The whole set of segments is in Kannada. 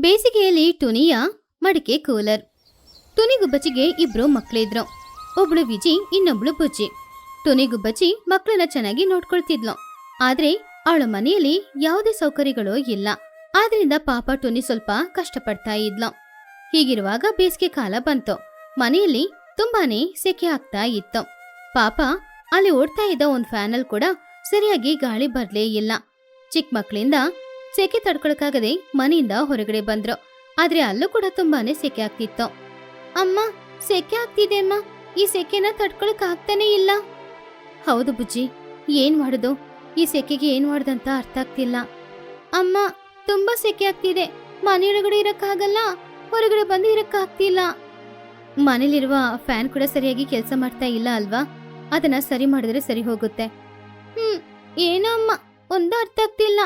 ಬೇಸಿಗೆಯಲ್ಲಿ ಟುನಿಯ ಮಡಿಕೆ ಕೂಲರ್. ಟುನಿಗುಬ್ಬಚ್ಚಿಗೆ ಇಬ್ರು ಮಕ್ಳಿದ್ರು. ಒಬ್ಳು ವಿಜಿ, ಇನ್ನೊಬ್ಳು ಬುಜ್ಜಿ. ಟುನಿಗುಬ್ಬಚ್ಚಿ ಮಕ್ಕಳನ್ನ ಚೆನ್ನಾಗಿ ನೋಡ್ಕೊಳ್ತಿದ್ಲು. ಆದ್ರೆ ಅವಳ ಮನೆಯಲ್ಲಿ ಯಾವುದೇ ಸೌಕರ್ಯಗಳು ಇಲ್ಲ. ಆದ್ರಿಂದ ಪಾಪ ಟುನಿ ಸ್ವಲ್ಪ ಕಷ್ಟಪಡ್ತಾ ಇದ್ಲು. ಹೀಗಿರುವಾಗ ಬೇಸಿಗೆ ಕಾಲ ಬಂತು. ಮನೆಯಲ್ಲಿ ತುಂಬಾನೇ ಸೆಕೆ ಆಗ್ತಾ ಇತ್ತು. ಪಾಪ, ಅಲ್ಲಿ ಓಡ್ತಾ ಇದ್ದ ಒಂದ್ ಫ್ಯಾನಲ್ ಕೂಡ ಸರಿಯಾಗಿ ಗಾಳಿ ಬರ್ಲೇ ಇಲ್ಲ. ಚಿಕ್ಕ ಮಕ್ಕಳಿಂದ ಸೆಕೆ ತಡ್ಕೊಳಕಾಗದೆ ಮನೆಯಿಂದ ಹೊರಗಡೆ ಬಂದ್ರು. ಆದ್ರೆ ಅಲ್ಲೂ ಕೂಡ ತುಂಬಾನೇ ಸೆಕೆ ಆಗ್ತಿತ್ತು. ಅಮ್ಮ, ಸೆಕೆ ಆಗ್ತಿದೆ ಅಮ್ಮ. ಈ ಸೆಕೆನ ತಡ್ಕೊಳಕ್ ಆಗ್ತಾನೆ ಇಲ್ಲ. ಹೌದು ಬುಜ್ಜಿ, ಏನ್ ಮಾಡುದು? ಈ ಸೆಕೆಗೆ ಏನ್ ಮಾಡುದಂತ ಅರ್ಥ ಆಗ್ತಿಲ್ಲ. ಅಮ್ಮ, ತುಂಬಾ ಸೆಕೆ ಆಗ್ತಿದೆ. ಮನೆಯೊಳಗಡೆ ಇರಕ್ಕಾಗಲ್ಲ. ಹೊರಗಡೆ ಬಂದು ಇರಕ್ಕಾಗ್ತಿಲ್ಲ. ಮನೇಲಿರುವ ಫ್ಯಾನ್ ಕೂಡ ಸರಿಯಾಗಿ ಕೆಲಸ ಮಾಡ್ತಾ ಇಲ್ಲ ಅಲ್ವಾ? ಅದನ್ನ ಸರಿ ಮಾಡಿದ್ರೆ ಸರಿ ಹೋಗುತ್ತೆ. ಹ್ಮ್, ಏನೋ ಅಮ್ಮ. ಒಂದು ಅರ್ಥ ಆಗ್ತಿಲ್ಲ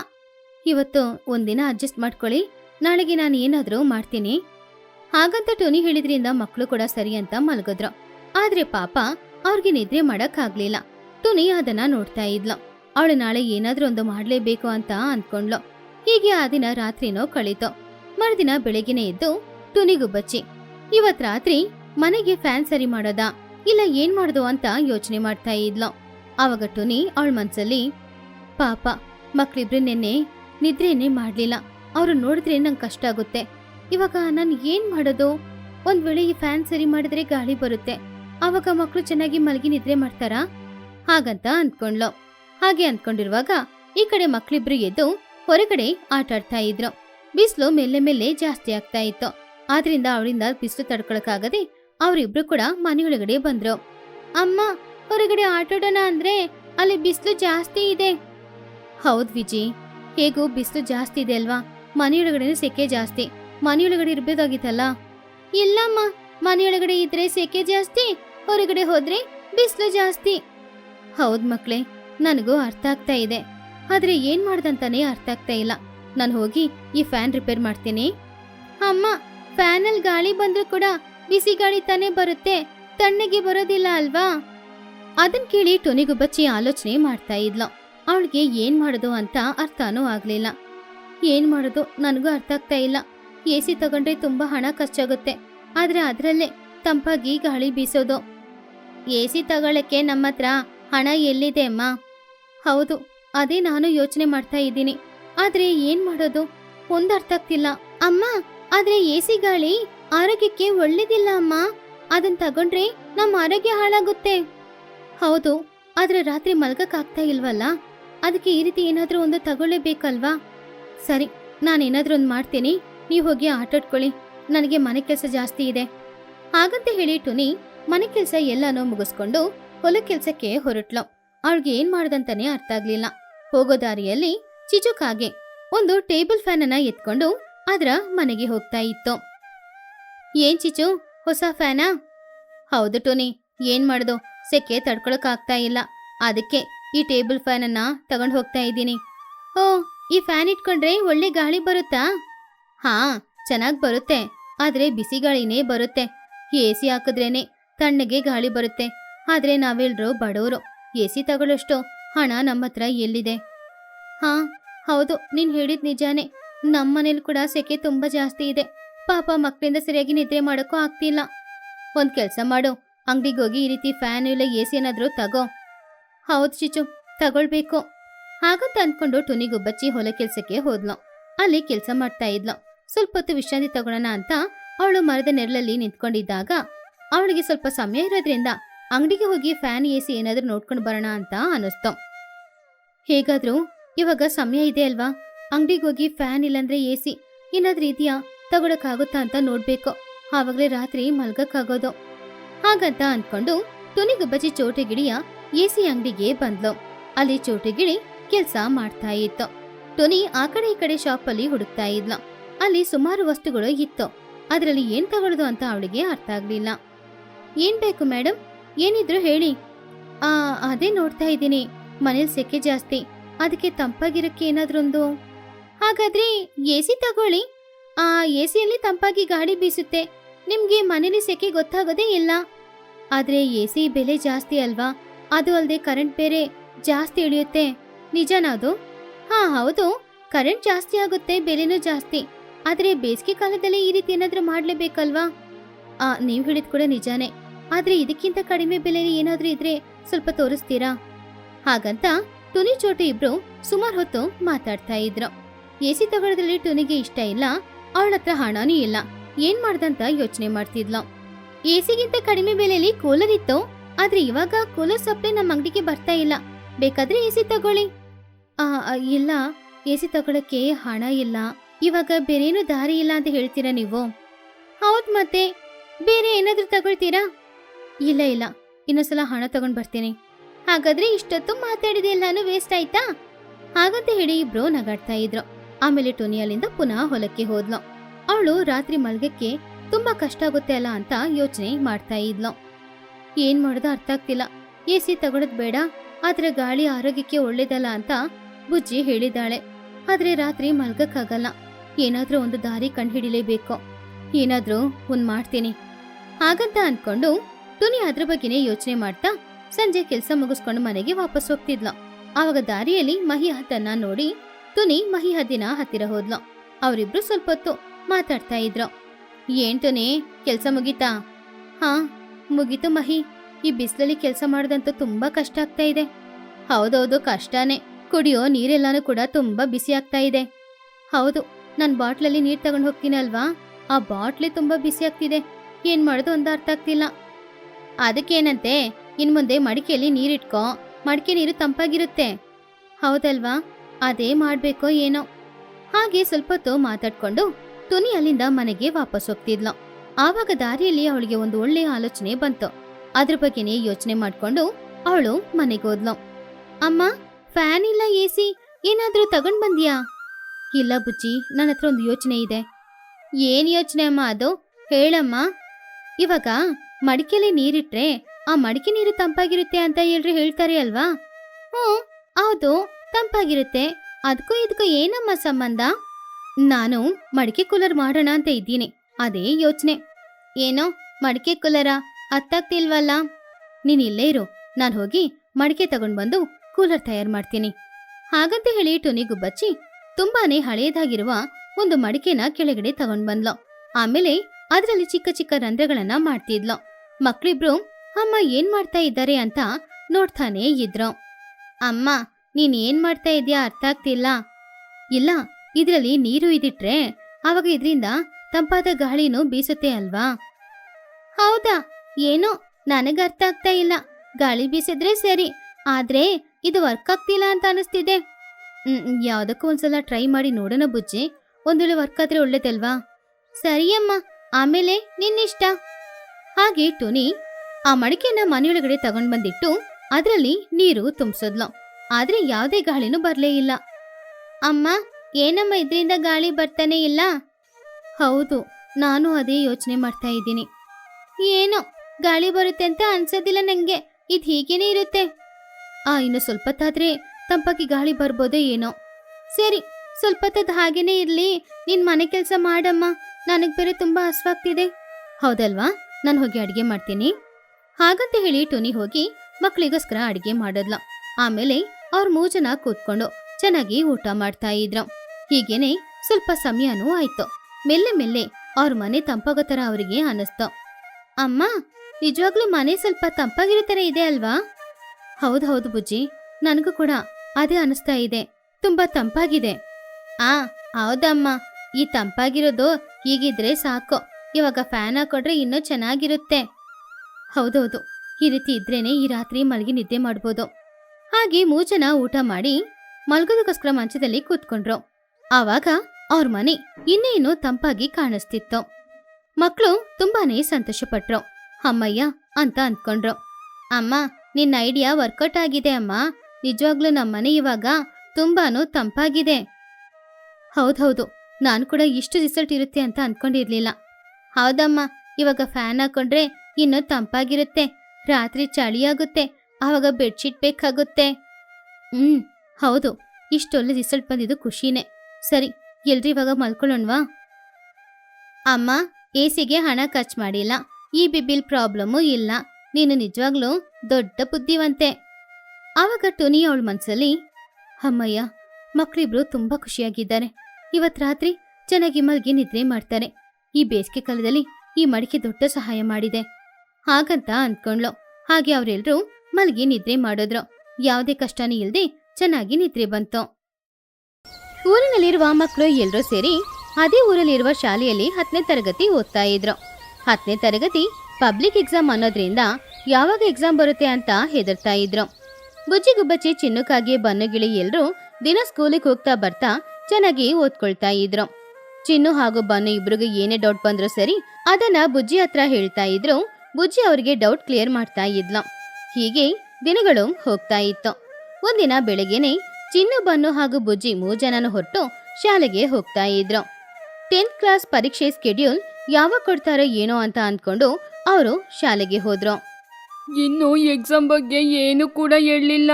ಇವತ್ತು ಒಂದಿನ ಅಡ್ಜಸ್ಟ್ ಮಾಡ್ಕೊಳ್ಳಿ. ನಾಳೆಗೆ ನಾನು ಏನಾದರೂ ಮಾಡ್ತೀನಿ. ಹಾಗಂತ ಟೋನಿ ಹೇಳಿದ್ರಿಂದ ಮಕ್ಕಳು ಕೂಡ ಸರಿ ಅಂತ ಮಲಗಿದ್ರು. ಆದ್ರೆ ಪಾಪ, ಅವ್ರಿಗೆ ನಿದ್ರೆ ಮಾಡಕ್ಕಾಗ್ಲಿಲ್ಲ. ಟೋನಿ ಅದನ್ನ ನೋಡ್ತಾ ಇದ್ಲು. ಅವಳು ನಾಳೆ ಏನಾದ್ರೂ ಒಂದು ಮಾಡ್ಲೇಬೇಕು ಅಂತ ಅನ್ಕೊಂಡ್ಲು ಹೀಗೆ ಆ ದಿನ ರಾತ್ರಿನೋ ಕಳೀತು. ಮರುದಿನ ಬೆಳಗಿನ ಎದ್ದು ಟುನಿಗೂ ಬಚ್ಚಿ ಇವತ್ ರಾತ್ರಿ ಮನೆಗೆ ಫ್ಯಾನ್ ಸರಿ ಮಾಡೋದಾ, ಇಲ್ಲ ಏನ್ ಮಾಡುದು ಅಂತ ಯೋಚನೆ ಮಾಡ್ತಾ ಇದ್ಲು. ಅವಾಗ ಟುನಿ ಅವಳ ಮನ್ಸಲ್ಲಿ ಪಾಪ ಮಕ್ಕಳಿಬ್ರು ನೆನ್ನೆ ನಿದ್ರೆನೇ ಮಾಡಲಿಲ್ಲ. ಅವರು ನೋಡಿದ್ರೆ ನಂಗೆ ಕಷ್ಟ ಆಗುತ್ತೆ. ಇವಾಗ ನಾನು ಏನು ಮಾಡೋದು? ಒಂದು ವೇಳೆ ಈ ಫ್ಯಾನ್ ಸರಿ ಮಾಡಿದ್ರೆ ಗಾಳಿ ಬರುತ್ತೆ. ಆವಾಗ ಮಕ್ಕಳು ಚೆನ್ನಾಗಿ ಮಲಗಿ ನಿದ್ರೆ ಮಾಡ್ತಾರಾ? ಹಾಗಂತ ಅಂದ್ಕೊಂಡ್ಲು ಹಾಗೆ ಅಂದ್ಕೊಂಡಿರುವಾಗ ಈ ಕಡೆ ಮಕ್ಕಳಿಬ್ರು ಎದ್ದು ಹೊರಗಡೆ ಆಟ ಆಡ್ತಾ ಇದ್ರು. ಬಿಸಿಲು ಮೆಲ್ಲೆ ಮೆಲ್ಲೆ ಜಾಸ್ತಿ ಆಗ್ತಾ ಇತ್ತು. ಆದ್ರಿಂದ ಅವಳಿಂದ ಬಿಸಿಲು ತಡ್ಕೊಳಕಾಗದೆ ಅವರಿಬ್ರು ಕೂಡ ಮನೆಯೊಳಗಡೆ ಬಂದ್ರು. ಅಮ್ಮ, ಹೊರಗಡೆ ಆಟಾಡೋಣ ಅಂದ್ರೆ ಅಲ್ಲಿ ಬಿಸಿಲು ಜಾಸ್ತಿ ಇದೆ. ಹೌದ್ ವಿಜಿ. ಹೇಗೂ ಬಿಸಿಲು ಜಾಸ್ತಿ ಇದೆ ಅಲ್ವಾ? ಮನೆಯೊಳಗಡೆ ಸೆಕೆ ಜಾಸ್ತಿ. ಮನೆಯೊಳಗಡೆ ಇರ್ಬೇಕಾಗಿತ್ತಲ್ಲ? ಇಲ್ಲಮ್ಮ ಮನೆಯೊಳಗಡೆ ಇದ್ರೆ ಸೆಕೆ ಜಾಸ್ತಿ, ಹೊರಗಡೆ ಹೋದ್ರೆ ಬಿಸಿಲು ಜಾಸ್ತಿ. ಹೌದ್ ಮಕ್ಳೇ, ನನಗೂ ಅರ್ಥ ಆಗ್ತಾ ಇದೆ. ಆದ್ರೆ ಏನ್ ಮಾಡ್ದಂತಾನೆ ಅರ್ಥ ಆಗ್ತಾ ಇಲ್ಲ. ನಾನು ಹೋಗಿ ಈ ಫ್ಯಾನ್ ರಿಪೇರ್ ಮಾಡ್ತೀನಿ. ಅಮ್ಮ, ಫ್ಯಾನಲ್ಲಿ ಗಾಳಿ ಬಂದ್ರೂ ಕೂಡ ಬಿಸಿ ಗಾಳಿ ತಾನೇ ಬರುತ್ತೆ. ತಣ್ಣಗೆ ಬರೋದಿಲ್ಲ ಅಲ್ವಾ? ಅದನ್ ಕೇಳಿ ಟೊನಿಗೂ ಬಚ್ಚಿ ಆಲೋಚನೆ ಮಾಡ್ತಾ ಇದ್ಲು. ಅವಳಿಗೆ ಏನು ಮಾಡೋದು ಅಂತ ಅರ್ಥನೂ ಆಗಲಿಲ್ಲ. ಏನು ಮಾಡೋದು ನನಗೂ ಅರ್ಥ ಆಗ್ತಾ ಇಲ್ಲ. ಎ ಸಿ ತಗೊಂಡ್ರೆ ತುಂಬಾ ಹಣ ಖರ್ಚಾಗುತ್ತೆ. ಆದ್ರೆ ಅದರಲ್ಲೇ ತಂಪಾಗಿ ಗಾಳಿ ಬೀಸೋದು. ಎ ಸಿ ತಗೊಳಕ್ಕೆ ನಮ್ಮ ಹತ್ರ ಹಣ ಎಲ್ಲಿದೆ ಅಮ್ಮ? ಹೌದು, ಅದೇ ನಾನು ಯೋಚನೆ ಮಾಡ್ತಾ ಇದ್ದೀನಿ. ಆದ್ರೆ ಏನು ಮಾಡೋದು? ಒಂದು ಅರ್ಥ ಆಗ್ತಿಲ್ಲ. ಅಮ್ಮ, ಆದ್ರೆ ಎ ಸಿ ಗಾಳಿ ಆರೋಗ್ಯಕ್ಕೆ ಒಳ್ಳೇದಿಲ್ಲ ಅಮ್ಮ. ಅದನ್ ತಗೊಂಡ್ರೆ ನಮ್ಮ ಆರೋಗ್ಯ ಹಾಳಾಗುತ್ತೆ. ಹೌದು, ಆದ್ರೆ ರಾತ್ರಿ ಮಲ್ಗಕ್ ಆಗ್ತಾ ಇಲ್ವಲ್ಲ? ಅದಕ್ಕೆ ಈ ರೀತಿ ಏನಾದರೂ ಒಂದು ತಗೊಳ್ಳೇಬೇಕಲ್ವಾ? ಸರಿ ನಾನೇನಾದ್ರೂ ಒಂದು ಮಾಡ್ತೀನಿ. ನೀವು ಹೋಗಿ ಆಟಾಡ್ಕೊಳ್ಳಿ ನನಗೆ ಮನೆ ಕೆಲಸ ಜಾಸ್ತಿ ಇದೆ. ಹಾಗಂತ ಹೇಳಿ ಟುನಿ ಮನೆ ಕೆಲಸ ಎಲ್ಲಾನೂ ಮುಗಿಸ್ಕೊಂಡು ಹೊಲ ಕೆಲಸಕ್ಕೆ ಹೊರಟ್ಲು. ಅವಳಿಗೆ ಏನ್ ಮಾಡ್ದಂತಾನೆ ಅರ್ಥ ಆಗ್ಲಿಲ್ಲ. ಹೋಗೋ ದಾರಿಯಲ್ಲಿ ಚಿಚುಕಾಗೆ ಒಂದು ಟೇಬಲ್ ಫ್ಯಾನ್ ಅನ್ನ ಎತ್ಕೊಂಡು ಅದ್ರ ಮನೆಗೆ ಹೋಗ್ತಾ ಇತ್ತು. ಏನ್ ಚಿಚು, ಹೊಸ ಫ್ಯಾನಾ? ಹೌದು ಟೋನಿ, ಏನ್ ಮಾಡುದು? ಸೆಕೆ ತಡ್ಕೊಳಕ್ ಆಗ್ತಾ ಇಲ್ಲ. ಅದಕ್ಕೆ ಈ ಟೇಬಲ್ ಫ್ಯಾನ್ ಅನ್ನ ತಗೊಂಡ್ ಹೋಗ್ತಾ ಇದ್ದೀನಿ. ಓ, ಈ ಫ್ಯಾನ್ ಇಟ್ಕೊಂಡ್ರೆ ಒಳ್ಳೆ ಗಾಳಿ ಬರುತ್ತಾ? ಹಾ, ಚೆನ್ನಾಗ್ ಬರುತ್ತೆ. ಆದ್ರೆ ಬಿಸಿ ಗಾಳಿನೇ ಬರುತ್ತೆ. ಎ ಸಿ ಹಾಕಿದ್ರೇನೆ ತಣ್ಣಗೆ ಗಾಳಿ ಬರುತ್ತೆ. ಆದ್ರೆ ನಾವೆಲ್ಲರೂ ಬಡವರು ಎ ಸಿ ತಗೊಳ್ಳೋಷ್ಟು ಹಣ ನಮ್ಮ ಹತ್ರ ಎಲ್ಲಿದೆ? ಹಾ, ಹೌದು, ನೀನ್ ಹೇಳಿದ್ ನಿಜಾನೇ. ನಮ್ಮನೇಲಿ ಕೂಡ ಸೆಕೆ ತುಂಬಾ ಜಾಸ್ತಿ ಇದೆ. ಪಾಪ ಮಕ್ಕಳಿಂದ ಸರಿಯಾಗಿ ನಿದ್ರೆ ಮಾಡೋಕ್ಕೂ ಆಗ್ತಿಲ್ಲ. ಒಂದ್ ಕೆಲಸ ಮಾಡು. ಅಂಗಡಿಗೆ ಹೋಗಿ ಈ ರೀತಿ ಫ್ಯಾನ್ ಇಲ್ಲ ಎ ಸಿ ಏನಾದ್ರೂ ತಗೋ. ಹೌದು ಚಿಚು ತಗೊಳ್ಬೇಕು. ಹಾಗಂತ ಅಂದ್ಕೊಂಡು ಟುನಿಗುಬ್ಬಚ್ಚಿ ಹೊಲ ಕೆಲ್ಸಕ್ಕೆ ಹೋದ್ಲು. ಅಲ್ಲಿ ಕೆಲಸ ಮಾಡ್ತಾ ಇದ್ಲು. ಸ್ವಲ್ಪ ಹೊತ್ತು ವಿಶ್ರಾಂತಿ ತಗೊಳ್ಳೋಣ ಅಂತ ಅವಳು ಮರದ ನೆರಳಲ್ಲಿ ನಿಂತ್ಕೊಂಡಿದ್ದಾಗ ಅವಳಿಗೆ ಸ್ವಲ್ಪ ಸಮಯ ಇರೋದ್ರಿಂದ ಅಂಗಡಿಗೆ ಹೋಗಿ ಫ್ಯಾನ್ ಎ ಸಿ ಏನಾದ್ರೂ ನೋಡ್ಕೊಂಡು ಬರೋಣ ಅಂತ ಅನಿಸ್ತು ಹೇಗಾದ್ರೂ ಇವಾಗ ಸಮಯ ಇದೆ ಅಲ್ವಾ? ಅಂಗಡಿಗೆ ಹೋಗಿ ಫ್ಯಾನ್ ಇಲ್ಲಾಂದ್ರೆ ಎ ಸಿ ಏನಾದ್ರೂ ಇದೆಯಾ? ತಗೊಳಕ್ಕಾಗುತ್ತಾ ಅಂತ ನೋಡ್ಬೇಕು. ಆವಾಗಲೇ ರಾತ್ರಿ ಮಲ್ಗಕ್ಕಾಗೋದು. ಹಾಗಂತ ಅಂದ್ಕೊಂಡು ತುನಿಗುಬ್ಬಚ್ಚಿ ಚೋಟೆ ಎ ಸಿ ಅಂಗಡಿಗೆ ಬಂದ್ಲು. ಅಲ್ಲಿ ಚೋಟಿಗಿಳಿ ಕೆಲಸ ಮಾಡ್ತಾ ಇತ್ತು. ಟೊನಿ ಆ ಕಡೆ ಈ ಕಡೆ ಶಾಪಲ್ಲಿ ಹುಡುಕ್ತಾ ಇದ್ಲು. ಅಲ್ಲಿ ಸುಮಾರು ವಸ್ತುಗಳು ಇತ್ತು. ಅದರಲ್ಲಿ ಏನ್ ತಗೊಳ್ಳೋದು ಅಂತ ಅವಳಿಗೆ ಅರ್ಥ ಆಗ್ಲಿಲ್ಲ. ಏನ್ ಬೇಕು ಮೇಡಮ್ ಏನಿದ್ರು ಹೇಳಿ. ಆ, ಅದೇ ನೋಡ್ತಾ ಇದ್ದೀನಿ. ಮನೇಲಿ ಸೆಕೆ ಜಾಸ್ತಿ. ಅದಕ್ಕೆ ತಂಪಾಗಿರಕ್ಕೆ ಏನಾದ್ರೊಂದು? ಹಾಗಾದ್ರೆ ಎ ತಗೊಳ್ಳಿ. ಆ ಎ ತಂಪಾಗಿ ಗಾಳಿ ಬೀಸುತ್ತೆ. ನಿಮ್ಗೆ ಮನೇಲಿ ಸೆಕೆ ಗೊತ್ತಾಗೋದೇ ಇಲ್ಲ. ಆದ್ರೆ ಎ ಬೆಲೆ ಜಾಸ್ತಿ ಅಲ್ವಾ? ಅದು ಅಲ್ಲದೆ ಕರೆಂಟ್ ಬೇರೆ ಜಾಸ್ತಿ ಇಳಿಯುತ್ತೆ. ನಿಜನಾದು? ಹಾ, ಹೌದು. ಕರೆಂಟ್ ಜಾಸ್ತಿ ಆಗುತ್ತೆ, ಬೆಲೆನೂ ಜಾಸ್ತಿ. ಆದ್ರೆ ಬೇಸಿಗೆ ಕಾಲದಲ್ಲಿ ಈ ರೀತಿ ಏನಾದ್ರೂ ಮಾಡ್ಲೇಬೇಕಲ್ವಾ? ಆ, ನೀವ್ ಹೇಳಿದ್ ಕೂಡ ನಿಜಾನೇ. ಆದ್ರೆ ಇದಕ್ಕಿಂತ ಕಡಿಮೆ ಬೆಲೆಯಲ್ಲಿ ಏನಾದ್ರೂ ಇದ್ರೆ ಸ್ವಲ್ಪ ತೋರಿಸ್ತೀರಾ? ಹಾಗಂತ ಟುನಿ ಚೋಟು ಇಬ್ರು ಸುಮಾರು ಹೊತ್ತು ಮಾತಾಡ್ತಾ ಇದ್ರು. ಎಸಿ ತಗೊಳ್ಳೋದ್ರಲ್ಲಿ ಟುನಿಗೆ ಇಷ್ಟ ಇಲ್ಲ, ಅವಳ ಹತ್ರ ಹಣನೂ ಇಲ್ಲ. ಏನ್ ಮಾಡ್ದಂತ ಯೋಚನೆ ಮಾಡ್ತಿದ್ಲು. ಎಸಿಗಿಂತ ಕಡಿಮೆ ಬೆಲೆಯಲ್ಲಿ ಕೂಲರ್ ಇತ್ತು ಆದ್ರೆ ಇವಾಗ ಕೂಲರ್ ಸಪ್ಲೈ ನಮ್ಮ ಅಂಗಡಿಗೆ ಬರ್ತಾ ಇಲ್ಲ. ಬೇಕಾದ್ರೆ ಸಿ ತಗೊಳ್ಳಿ. ಆ ಇಲ್ಲ, ಎ ಸಿ ತಗೊಳಕ್ಕೆ ಹಣ ಇಲ್ಲ. ಇವಾಗ ಬೇರೇನು ದಾರಿ ಇಲ್ಲ ಅಂತ ಹೇಳ್ತೀರಾ ನೀವು? ಹೌದ್ ಮತ್ತೆ. ಬೇರೆ ಏನಾದ್ರೂ ತಗೊಳ್ತೀರಾ? ಇಲ್ಲ ಇಲ್ಲ. ಇನ್ನೊಂದ್ಸಲ ಹಣ ತಗೊಂಡ್ ಬರ್ತೀನಿ. ಹಾಗಾದ್ರೆ ಇಷ್ಟೊತ್ತು ಮಾತಾಡಿದೆ ಎಲ್ಲಾನು ವೇಸ್ಟ್ ಆಯ್ತಾ? ಹಾಗಂತ ಹೇಳಿ ಇಬ್ರು ನಗಾಡ್ತಾ ಇದ್ರು. ಆಮೇಲೆ ಟೋನಿಯಲ್ಲಿಂದ ಪುನಃ ಹೊಲಕ್ಕೆ ಹೋದ್ಲು. ಅವಳು ರಾತ್ರಿ ಮಲ್ಗಕ್ಕೆ ತುಂಬಾ ಕಷ್ಟ ಆಗುತ್ತೆ ಅಲ್ಲ ಅಂತ ಯೋಚನೆ ಮಾಡ್ತಾ ಇದ್ಲು. ಏನ್ ಮಾಡೋದು ಅರ್ಥ ಆಗ್ತಿಲ್ಲ. ಎ ಸಿ ತಗೊಳೋದ್ ಬೇಡ, ಆದ್ರೆ ಗಾಳಿ ಆರೋಗ್ಯಕ್ಕೆ ಒಳ್ಳೇದಲ್ಲ ಅಂತ ಬುಜ್ಜಿ ಹೇಳಿದಾಳೆ ಆದ್ರೆ ರಾತ್ರಿ ಮಲ್ಗಕ್ಕಾಗಲ್ಲ. ಏನಾದ್ರೂ ಒಂದು ದಾರಿ ಕಂಡುಹಿಡಿಲೇಬೇಕು. ಏನಾದ್ರೂ ಒಂದ್ ಮಾಡ್ತೀನಿ. ಹಾಗಂತ ಅನ್ಕೊಂಡು ತುನಿ ಅದ್ರ ಬಗ್ಗೆನೇ ಯೋಚನೆ ಮಾಡ್ತಾ ಸಂಜೆ ಕೆಲಸ ಮುಗಿಸ್ಕೊಂಡು ಮನೆಗೆ ವಾಪಸ್ ಹೋಗ್ತಿದ್ಲ. ಆವಾಗ ದಾರಿಯಲ್ಲಿ ಮಹಿಹದ್ದನ್ನ ನೋಡಿ ತುನಿ ಮಹಿಹದ್ದಿನ ಹತ್ತಿರ ಹೋದ್ಲು. ಅವರಿಬ್ರು ಸ್ವಲ್ಪ ಹೊತ್ತು ಮಾತಾಡ್ತಾ ಇದ್ರು. ಏನ್ ತುನಿ, ಕೆಲ್ಸ ಮುಗೀತಾ? ಹಾ ಮುಗೀತು ಮಹಿ. ಈ ಬಿಸಿಲಲ್ಲಿ ಕೆಲಸ ಮಾಡೋದಂತೂ ತುಂಬಾ ಕಷ್ಟ ಆಗ್ತಾ ಇದೆ. ಹೌದೌದು ಕಷ್ಟನೇ. ಕುಡಿಯೋ ನೀರೆಲ್ಲಾನು ಕೂಡ ತುಂಬಾ ಬಿಸಿ ಆಗ್ತಾ ಇದೆ. ಹೌದು, ನಾನು ಬಾಟ್ಲಲ್ಲಿ ನೀರು ತಗೊಂಡು ಹೋಗ್ತೀನಿ ಅಲ್ವಾ? ಆ ಬಾಟ್ಲಿ ತುಂಬಾ ಬಿಸಿ ಆಗ್ತಿದೆ. ಏನ್ ಮಾಡೋದು ಅಂತ ಅರ್ಥ ಆಗ್ತಿಲ್ಲ. ಅದಕ್ಕೇನಂತೆ, ಇನ್ ಮುಂದೆ ಮಡಿಕೆಯಲ್ಲಿ ನೀರಿಟ್ಕೋ. ಮಡಿಕೆ ನೀರು ತಂಪಾಗಿರುತ್ತೆ. ಹೌದಲ್ವಾ? ಅದೇ ಮಾಡ್ಬೇಕೋ ಏನೋ. ಹಾಗೆ ಸ್ವಲ್ಪ ಹೊತ್ತು ಮಾತಾಡ್ಕೊಂಡು ತುನಿ ಅಲ್ಲಿಂದ ಮನೆಗೆ ವಾಪಸ್ ಹೋಗ್ತಿದ್ಲು. ಆವಾಗ ದಾರಿಯಲ್ಲಿ ಅವಳಿಗೆ ಒಂದು ಒಳ್ಳೆಯ ಆಲೋಚನೆ ಬಂತು. ಅದ್ರ ಬಗ್ಗೆನೇ ಯೋಚನೆ ಮಾಡ್ಕೊಂಡು ಅವಳು ಮನೆಗೆ ಹೋದ್ಲು. ಅಮ್ಮ, ಫ್ಯಾನ್ ಇಲ್ಲ ಎ ಸಿ? ಏನಾದ್ರೂ ತಗೊಂಡ್ ಬಂದ್ಯಾ? ಇಲ್ಲ ಬುಜ್ಜಿ, ನನ್ನ ಹತ್ರ ಒಂದು ಯೋಚನೆ ಇದೆ. ಏನ್ ಯೋಚನೆ ಅಮ್ಮ ಅದು? ಹೇಳಮ್ಮ. ಇವಾಗ ಮಡಿಕೆಲಿ ನೀರಿಟ್ರೆ ಆ ಮಡಿಕೆ ನೀರು ತಂಪಾಗಿರುತ್ತೆ ಅಂತ ಎಲ್ರು ಹೇಳ್ತಾರೆ ಅಲ್ವಾ? ಹ್ಞೂ, ಹೌದು, ತಂಪಾಗಿರುತ್ತೆ. ಅದಕ್ಕೂ ಇದಕ್ಕೂ ಏನಮ್ಮ ಸಂಬಂಧ? ನಾನು ಮಡಿಕೆ ಕೂಲರ್ ಮಾಡೋಣ ಅಂತ ಇದ್ದೀನಿ. ಅದೇ ಯೋಚನೆ. ಏನೋ ಮಡಿಕೆ ಕೂಲರ ಅತ್ತಾಗ್ತಿಲ್ವಲ್ಲ? ನೀನ್ ಇಲ್ಲೇ ಇರು. ನಾನು ಹೋಗಿ ಮಡಿಕೆ ತಗೊಂಡ್ ಬಂದು ಕೂಲರ್ ತಯಾರು ಮಾಡ್ತೀನಿ. ಹಾಗಂತ ಹೇಳಿ ಟುನಿ ಗುಬ್ಬಚ್ಚಿ ತುಂಬಾನೇ ಹಳೆಯದಾಗಿರುವ ಒಂದು ಮಡಿಕೆನ ಕೆಳಗಡೆ ತಗೊಂಡ್ ಬಂದ್ಲು. ಆಮೇಲೆ ಅದರಲ್ಲಿ ಚಿಕ್ಕ ಚಿಕ್ಕ ರಂಧ್ರಗಳನ್ನ ಮಾಡ್ತಿದ್ಲು. ಮಕ್ಳಿಬ್ರು, ಅಮ್ಮ ಏನ್ ಮಾಡ್ತಾ ಇದ್ದಾರೆ? ಅಂತ ನೋಡ್ತಾನೆ ಇದ್ರು. ಅಮ್ಮ, ನೀನ್ ಏನ್ ಮಾಡ್ತಾ ಇದೀಯಾ? ಅರ್ಥ ಆಗ್ತಿಲ್ಲ. ಇಲ್ಲ, ಇದ್ರಲ್ಲಿ ನೀರು ಇದಿಟ್ರೆ, ಅವಾಗ ಇದರಿಂದ ತಂಪಾದ ಗಾಳಿನೂ ಬೀಸುತ್ತೆ ಅಲ್ವಾ? ಹೌದಾ? ಏನೋ ನನಗರ್ಥ ಆಗ್ತಾ ಇಲ್ಲ. ಗಾಳಿ ಬೀಸಿದ್ರೆ ಸರಿ, ಆದ್ರೆ ಇದು ವರ್ಕ್ ಆಗ್ತಿಲ್ಲ ಅಂತ ಅನಿಸ್ತಿದೆ. ಯಾವ್ದಕ್ಕೂ ಒಂದ್ಸಲ ಟ್ರೈ ಮಾಡಿ ನೋಡೋಣ ಬುಜ್ಜಿ. ಒಂದ್ವೇಳೆ ವರ್ಕ್ ಆದ್ರೆ ಒಳ್ಳೇದಲ್ವಾ? ಸರಿಯಮ್ಮ ಆಮೇಲೆ ನಿನ್ನಿಷ್ಟ. ಹಾಗೆ ಟೋನಿ ಆ ಮಡಿಕೆನ ಮನೆಯೊಳಗಡೆ ತಗೊಂಡ್ ಬಂದಿಟ್ಟು ಅದರಲ್ಲಿ ನೀರು ತುಂಬಿಸಿದ್ಲು. ಆದ್ರೆ ಯಾವುದೇ ಗಾಳಿನೂ ಬರಲೇ ಇಲ್ಲ. ಅಮ್ಮ, ಏನಮ್ಮ ಇದರಿಂದ ಗಾಳಿ ಬರ್ತಾನೆ ಇಲ್ಲ? ಹೌದು, ನಾನು ಅದೇ ಯೋಚನೆ ಮಾಡ್ತಾ ಇದ್ದೀನಿ. ಏನು, ಗಾಳಿ ಬರುತ್ತೆ ಅಂತ ಅನ್ಸೋದಿಲ್ಲ ನಂಗೆ, ಇದು ಹೀಗೇನೆ ಇರುತ್ತೆ. ಆ, ಇನ್ನು ಸ್ವಲ್ಪ ಹೊತ್ತಾದ್ರೆ ತಂಪಾಗಿ ಗಾಳಿ ಬರ್ಬೋದೇ ಏನೋ. ಸರಿ ಸ್ವಲ್ಪ ಹಾಗೇನೇ ಇರ್ಲಿ, ನಿನ್ ಮನೆ ಕೆಲಸ ಮಾಡಮ್ಮ, ನನಗ್ ಬೇರೆ ತುಂಬಾ ಹಸ್ವಾಗ್ತಿದೆ. ಹೌದಲ್ವಾ? ನಾನು ಹೋಗಿ ಅಡಿಗೆ ಮಾಡ್ತೀನಿ. ಹಾಗಂತ ಹೇಳಿ ಟೋನಿ ಹೋಗಿ ಮಕ್ಕಳಿಗೋಸ್ಕರ ಅಡಿಗೆ ಮಾಡೋದ್ಲ. ಆಮೇಲೆ ಅವ್ರ ಮೂರು ಜನ ಕೂತ್ಕೊಂಡು ಚೆನ್ನಾಗಿ ಊಟ ಮಾಡ್ತಾ ಇದ್ರು. ಹೀಗೇನೆ ಸ್ವಲ್ಪ ಸಮಯನೂ ಆಯ್ತು. ಮೆಲ್ಲೆ ಮೆಲ್ಲೆ ಅವ್ರ ಮನೆ ತಂಪಾಗೋ ತರ ಅವರಿಗೆ ಅನ್ನಿಸ್ತು. ಅಮ್ಮ, ನಿಜವಾಗ್ಲೂ ಮನೆ ಸ್ವಲ್ಪ ತಂಪಾಗಿರೋ ತರ ಇದೆ ಅಲ್ವಾ? ಹೌದು ಹೌದು ಬುಜ್ಜಿ, ನನಗೂ ಕೂಡ ಅದೇ ಅನಿಸ್ತಾ ಇದೆ. ತುಂಬಾ ತಂಪಾಗಿದೆ. ಆ, ಹೌದಮ್ಮ. ಈ ತಂಪಾಗಿರೋದು ಹೀಗಿದ್ರೆ ಸಾಕು. ಇವಾಗ ಫ್ಯಾನ್ ಹಾಕೊಂಡ್ರೆ ಇನ್ನೂ ಚೆನ್ನಾಗಿರುತ್ತೆ. ಹೌದೌದು. ಈ ರೀತಿ ಇದ್ರೇನೆ ಈ ರಾತ್ರಿ ಮಲಗಿ ನಿದ್ದೆ ಮಾಡ್ಬೋದು. ಹಾಗೆ ಮೂರು ಜನ ಊಟ ಮಾಡಿ ಮಲಗೋದಕ್ಕೋಸ್ಕರ ಮಂಚದಲ್ಲಿ ಕೂತ್ಕೊಂಡ್ರು. ಆವಾಗ ಅವ್ರ ಮನೆ ಇನ್ನೇನು ತಂಪಾಗಿ ಕಾಣಿಸ್ತಿತ್ತು. ಮಕ್ಕಳು ತುಂಬಾನೇ ಸಂತೋಷಪಟ್ರು. ಅಮ್ಮಯ್ಯ ಅಂತ ಅಂದ್ಕೊಂಡ್ರು. ಅಮ್ಮ, ನಿನ್ನ ಐಡಿಯಾ ವರ್ಕೌಟ್ ಆಗಿದೆ ಅಮ್ಮ. ನಿಜವಾಗ್ಲೂ ನಮ್ಮನೆ ಇವಾಗ ತುಂಬಾನು ತಂಪಾಗಿದೆ. ಹೌದೌದು ನಾನು ಕೂಡ ಇಷ್ಟು ರಿಸಲ್ಟ್ ಇರುತ್ತೆ ಅಂತ ಅನ್ಕೊಂಡಿರ್ಲಿಲ್ಲ. ಹೌದಮ್ಮ. ಇವಾಗ ಫ್ಯಾನ್ ಹಾಕೊಂಡ್ರೆ ಇನ್ನೂ ತಂಪಾಗಿರುತ್ತೆ. ರಾತ್ರಿ ಚಳಿಯಾಗುತ್ತೆ ಆವಾಗ ಬೆಡ್ಶೀಟ್ ಬೇಕಾಗುತ್ತೆ. ಹ್ಮ್, ಹೌದು. ಇಷ್ಟೊಳ್ಳೆ ರಿಸಲ್ಟ್ ಬಂದಿದ್ದು ಖುಷಿನೇ. ಸರಿ ಎಲ್ರು ಇವಾಗ ಮಲ್ಕೊಳ್ಳೋಣವಾ? ಅಮ್ಮ ಸಿಗೆ ಹಣ ಖರ್ಚು ಮಾಡಿಲ್ಲ. ಈ ಬಿಬಿಲ್ ಪ್ರಾಬ್ಲಮ್ಮು ಇಲ್ಲ. ನೀನು ನಿಜವಾಗ್ಲೂ ದೊಡ್ಡ ಬುದ್ಧಿವಂತೆ. ಆವಾಗ ಟುನಿ ಅವಳ ಮನ್ಸಲ್ಲಿ, ಅಮ್ಮಯ್ಯ ಮಕ್ಕಳಿಬ್ರು ತುಂಬಾ ಖುಷಿಯಾಗಿದ್ದಾರೆ. ಇವತ್ ರಾತ್ರಿ ಚೆನ್ನಾಗಿ ಮಲ್ಗಿ ನಿದ್ರೆ ಮಾಡ್ತಾರೆ. ಈ ಬೇಸಿಗೆ ಕಾಲದಲ್ಲಿ ಈ ಮಡಿಕೆ ದೊಡ್ಡ ಸಹಾಯ ಮಾಡಿದೆ. ಹಾಗಂತ ಅಂದ್ಕೊಂಡ್ಲು ಹಾಗೆ ಅವರೆಲ್ಲರೂ ಮಲ್ಗಿ ನಿದ್ರೆ ಮಾಡಿದ್ರು. ಯಾವುದೇ ಕಷ್ಟನೇ ಇಲ್ಲದೆ ಚೆನ್ನಾಗಿ ನಿದ್ರೆ ಬಂತು. ಊರಿನಲ್ಲಿರುವ ಮಕ್ಕಳು ಎಲ್ಲರೂ ಸೇರಿ ಅದೇ ಊರಲ್ಲಿರುವ ಶಾಲೆಯಲ್ಲಿ ಹತ್ತನೇ ತರಗತಿ ಓದ್ತಾ ಇದ್ರು. ಹತ್ತನೇ ತರಗತಿ ಪಬ್ಲಿಕ್ ಎಕ್ಸಾಮ್ ಅನ್ನೋದ್ರಿಂದ ಯಾವಾಗ ಎಕ್ಸಾಮ್ ಬರುತ್ತೆ ಅಂತ ಹೆದರ್ತಾ ಇದ್ರು. ಬುಜ್ಜಿ ಗುಬ್ಬಚ್ಚಿ ಚಿನ್ನುಕಾಗಿ ಬನ್ನುಗಿಳಿ ಎಲ್ಲರೂ ದಿನ ಸ್ಕೂಲಿಗೆ ಹೋಗ್ತಾ ಬರ್ತಾ ಚೆನ್ನಾಗಿ ಓದ್ಕೊಳ್ತಾ ಇದ್ರು. ಚಿನ್ನು ಹಾಗೂ ಬನ್ನು ಇಬ್ರಿಗೆ ಏನೇ ಡೌಟ್ ಬಂದ್ರು ಸರಿ ಅದನ್ನ ಬುಜ್ಜಿ ಹತ್ರ ಹೇಳ್ತಾ ಇದ್ರು. ಬುಜ್ಜಿ ಅವರಿಗೆ ಡೌಟ್ ಕ್ಲಿಯರ್ ಮಾಡ್ತಾ ಇದ್ಲು. ಹೀಗೆ ದಿನಗಳು ಹೋಗ್ತಾ ಇತ್ತು. ಒಂದಿನ ಬೆಳಗ್ಗೆನೆ ಚಿನ್ನು ಬನ್ನು ಹಾಗೂ ಬುಜ್ಜಿ ಮೂರ್ ಜನನು ಹೊರಟು ಶಾಲೆಗೆ ಹೋಗ್ತಾ ಇದ್ರು. ಟೆಂತ್ ಕ್ಲಾಸ್ ಪರೀಕ್ಷೆ ಸ್ಕೆಡ್ಯೂಲ್ ಯಾವಾಗ ಕೊಡ್ತಾರೋ ಏನೋ ಅಂತ ಅಂದ್ಕೊಂಡು ಅವರು ಶಾಲೆಗೆ ಹೋದ್ರು. ಇನ್ನು ಎಕ್ಸಾಮ್ ಬಗ್ಗೆ ಏನು ಕೂಡ ಹೇಳಲಿಲ್ಲ.